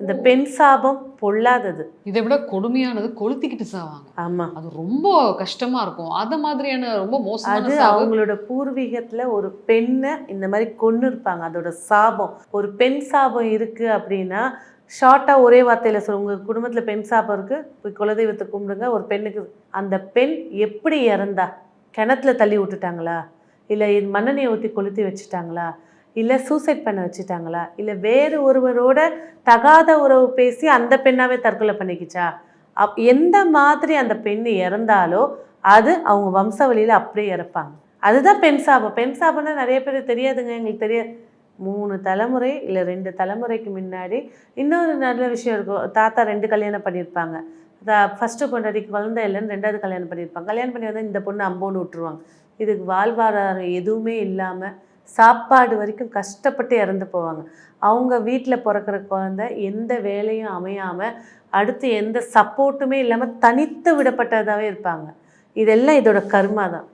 இந்த பெண் சாபம் பொல்லாதது. இதை விட கொடுமையானது கொளுத்திக்கிட்டு சாவாங்க ஆமா. அது ரொம்ப கஷ்டமா இருக்கும். அது மாதிரியான ரொம்ப அது மோசமான சாவு. அவங்களோட பூர்வீகத்துல ஒரு பெண்ணை இந்த மாதிரி கொன்னு இருப்பாங்க. அதோட சாபம். ஒரு பெண் சாபம் இருக்கு அப்படின்னா ஷார்ட்டா ஒரே வார்த்தையில சொல்ல உங்க குடும்பத்துல பெண் சாபம் இருக்கு போய் குலதெய்வத்தை கும்பிடுங்க. ஒரு பெண்ணுக்கு அந்த பெண் எப்படி இறந்தா? கிணத்துல தள்ளி விட்டுட்டாங்களா? இல்லை மண்ணெண்ணெயை ஊற்றி கொளுத்தி வச்சுட்டாங்களா? இல்லை சூசைட் பண்ண வச்சுட்டாங்களா? இல்லை வேறு ஒருவரோட தகாத உறவு பேசி அந்த பெண்ணாவே தற்கொலை பண்ணிக்கிச்சா? அப் எந்த மாதிரி அந்த பெண் இறந்தாலோ அது அவங்க வம்சவழியில் அப்படியே இறப்பாங்க. அதுதான் பெண் சாபம். பெண் சாபம்னா நிறைய பேர் தெரியாதுங்க. எங்களுக்கு தெரியாது மூணு தலைமுறை இல்லை ரெண்டு தலைமுறைக்கு முன்னாடி இன்னொரு நல்ல விஷயம் இருக்கும். தாத்தா ரெண்டு கல்யாணம் பண்ணியிருப்பாங்க. ஃபஸ்ட்டு பொண்டாட்டிக்கு குழந்தை இல்லைன்னு ரெண்டாவது கல்யாணம் பண்ணியிருப்பாங்க. கல்யாணம் பண்ணி வந்தால் இந்த பொண்ணு அம்போன்னு விட்டுருவாங்க. இதுக்கு வாழ்வாதாரம் எதுவுமே இல்லாமல் சாப்பாடு வரைக்கும் கஷ்டப்பட்டு இறந்து போவாங்க. அவங்க வீட்டில் பிறக்கிற குழந்தை எந்த வேலையும் அமையாமல் அடுத்து எந்த சப்போர்ட்டுமே இல்லாமல் தனித்து விடப்பட்டதாகவே இருப்பாங்க. இதெல்லாம் இதோட கர்மா தான்.